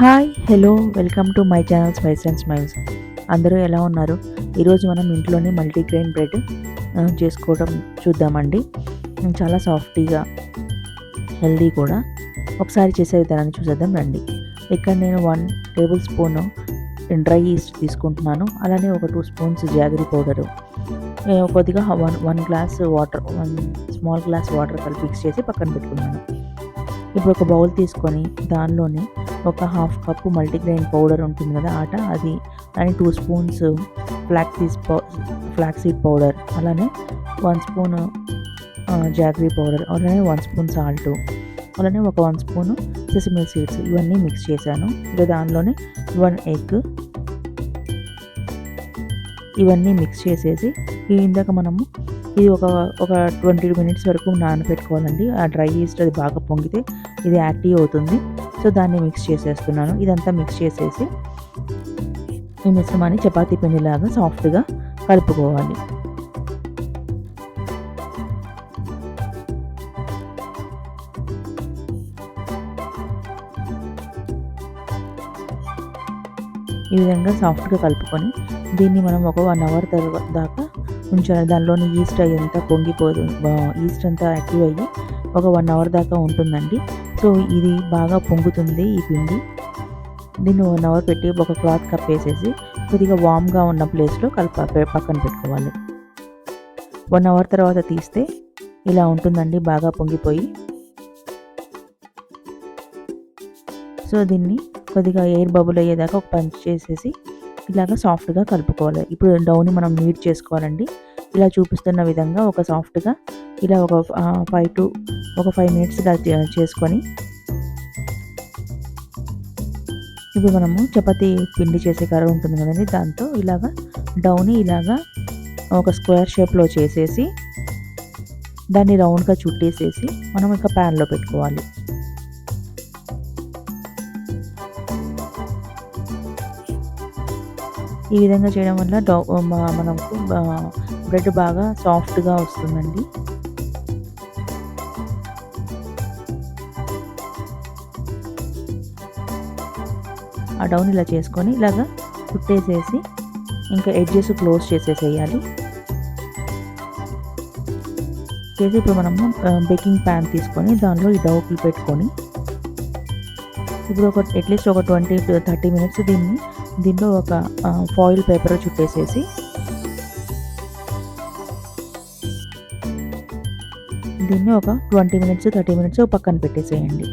Hi hello welcome to my channel spice and smiles అందరూ ఎలా ఉన్నారు? ఈరోజు మనం ఇంట్లోనే మల్టీగ్రెయిన్ బ్రెడ్ చేసుకోవడం చూద్దామండి. చాలా సాఫ్టీగా హెల్దీ కూడా. ఒకసారి చేసే విధానాన్ని చూసేద్దాం రండి. ఇక్కడ నేను one tablespoon dry yeast తీసుకుంటున్నాను. అలానే ఒక టూ స్పూన్స్ జాగరీ పౌడరు. కొద్దిగా one one glass water one small glass water కలిపి మిక్స్ చేసి పక్కన పెట్టుకున్నాను. ఇప్పుడు ఒక బౌల్ తీసుకొని దానిలోనే ఒక హాఫ్ కప్పు మల్టీగ్రెయిన్ పౌడర్ ఉంటుంది కదా ఆట అది దాని two spoons flax seeds flax seed powder అలానే వన్ స్పూన్ జాగ్రీ పౌడర్ అలానే వన్ స్పూన్ సాల్ట్ అలానే ఒక వన్ స్పూన్ సిసిమిల్ సీడ్స్ ఇవన్నీ మిక్స్ చేశాను. ఇంకా దానిలోనే వన్ ఎగ్ ఇవన్నీ మిక్స్ చేసేసి ఇందాక మనము ఇది ఒక ఒక ట్వంటీ మినిట్స్ వరకు నానబెట్టుకోవాలండి ఆ డ్రై ఈస్ట్ అది బాగా పొంగితే ఇది యాక్టివ్ అవుతుంది. సో దాన్ని మిక్స్ చేసేస్తున్నాను. ఇదంతా మిక్స్ చేసేసి ఈ మిశ్రమాన్ని చపాతీ పిండిలాగా సాఫ్ట్గా కలుపుకోవాలి. ఈ విధంగా సాఫ్ట్గా కలుపుకొని దీన్ని మనం ఒక వన్ అవర్ తర్వాత దాకా ఉంచాలి. దానిలోని ఈస్ట్ అయ్యేంత పొంగిపోదు. ఈస్ట్ అంతా యాక్టివ్ అయ్యి ఒక వన్ అవర్ దాకా ఉంటుందండి. సో ఇది బాగా పొంగుతుంది ఈ పిండి. దీన్ని వన్ అవర్ పెట్టి ఒక క్లాత్ కప్పేసేసి కొద్దిగా వామ్గా ఉన్న ప్లేస్లో కలప పక్కన పెట్టుకోవాలి. వన్ అవర్ తర్వాత తీస్తే ఇలా ఉంటుందండి బాగా పొంగిపోయి. సో దీన్ని కొద్దిగా ఎయిర్ బబుల్ అయ్యేదాకా ఒక పంచ్ చేసేసి ఇలాగ సాఫ్ట్గా కలుపుకోవాలి. ఇప్పుడు డౌని మనం నీట్ చేసుకోవాలండి. ఇలా చూపిస్తున్న విధంగా ఒక సాఫ్ట్గా ఇలా ఒక ఫైవ్ టు ఒక ఫైవ్ మినిట్స్ ఇలా చేసుకొని ఇప్పుడు మనము చపాతి పిండి చేసే కర్ర ఉంటుంది కదండి దాంతో ఇలాగా డౌని ఇలాగా ఒక స్క్వేర్ షేప్లో చేసేసి దాన్ని రౌండ్గా చుట్టేసేసి మనం ఇక ప్యాన్లో పెట్టుకోవాలి. ఈ విధంగా చేయడం వల్ల డౌ మనకు బ్రెడ్ బాగా సాఫ్ట్గా వస్తుందండి. ఆ డౌన్ ఇలా చేసుకొని ఇలాగా కుట్టేసేసి ఇంకా ఎడ్జెస్ క్లోజ్ చేసేసేయాలి. చేసి ఇప్పుడు మనము బేకింగ్ ప్యాన్ తీసుకొని దానిలో ఈ డౌకులు పెట్టుకొని ఇప్పుడు ఒక అట్లీస్ట్ ఒక ట్వంటీ టు థర్టీ మినిట్స్ దీన్ని దీనిలో ఒక ఫాయిల్ పేపర్ చుట్టేసేసి దీన్ని ఒక ట్వంటీ మినిట్స్ థర్టీ మినిట్స్ పక్కన పెట్టేసేయండి.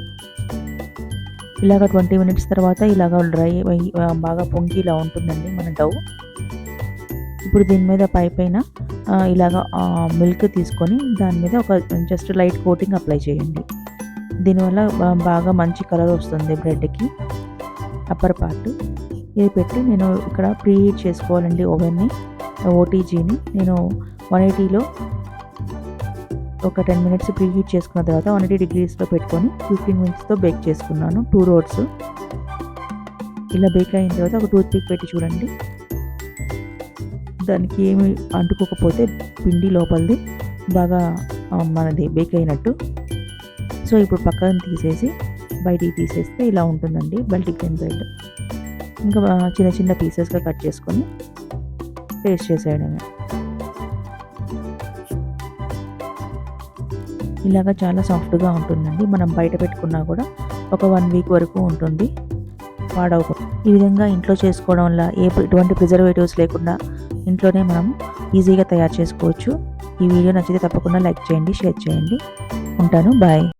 ఇలాగ ట్వంటీ మినిట్స్ తర్వాత ఇలాగ డ్రై అయ్యి బాగా పొంగి ఇలా ఉంటుందండి మన డవ్ ఇప్పుడు దీని మీద పై పైన ఇలాగ మిల్క్ తీసుకొని దాని మీద ఒక జస్ట్ లైట్ కోటింగ్ అప్లై చేయండి. దీనివల్ల బాగా మంచి కలర్ వస్తుంది బ్రెడ్కి. Upper part. ఇది పెట్టి నేను ఇక్కడ ప్రీ హీట్ చేసుకోవాలండి ఓవెన్ని ఓటీజీని నేను వన్ ఎయిటీలో ఒక టెన్ మినిట్స్ ప్రీ హీట్ చేసుకున్న తర్వాత వన్ ఎయిటీ డిగ్రీస్లో పెట్టుకొని ఫిఫ్టీన్ మినిట్స్తో బేక్ చేసుకున్నాను టూ రోడ్స్ ఇలా బేక్ అయిన తర్వాత ఒక టూత్ పిక్ పెట్టి చూడండి. దానికి ఏమి అంటుకోకపోతే పిండి లోపలిది బాగా మనది బేక్ అయినట్టు. సో ఇప్పుడు పక్కన తీసేసి బయటికి తీసేస్తే ఇలా ఉంటుందండి బల్టిగ్రెయిన్ బ్రెడ్ ఇంకా చిన్న చిన్న పీసెస్గా కట్ చేసుకొని టేస్ట్ చేసేయడమే. ఇలాగా చాలా సాఫ్ట్గా ఉంటుందండి. మనం బయట పెట్టుకున్నా కూడా ఒక వన్ వీక్ వరకు ఉంటుంది. పాడవకుండా ఈ విధంగా ఇంట్లో చేసుకోవడం వల్ల ఏ ఎటువంటి ప్రిజర్వేటివ్స్ లేకుండా ఇంట్లోనే మనం ఈజీగా తయారు చేసుకోవచ్చు. ఈ వీడియో నచ్చితే తప్పకుండా లైక్ చేయండి షేర్ చేయండి. ఉంటాను. బాయ్.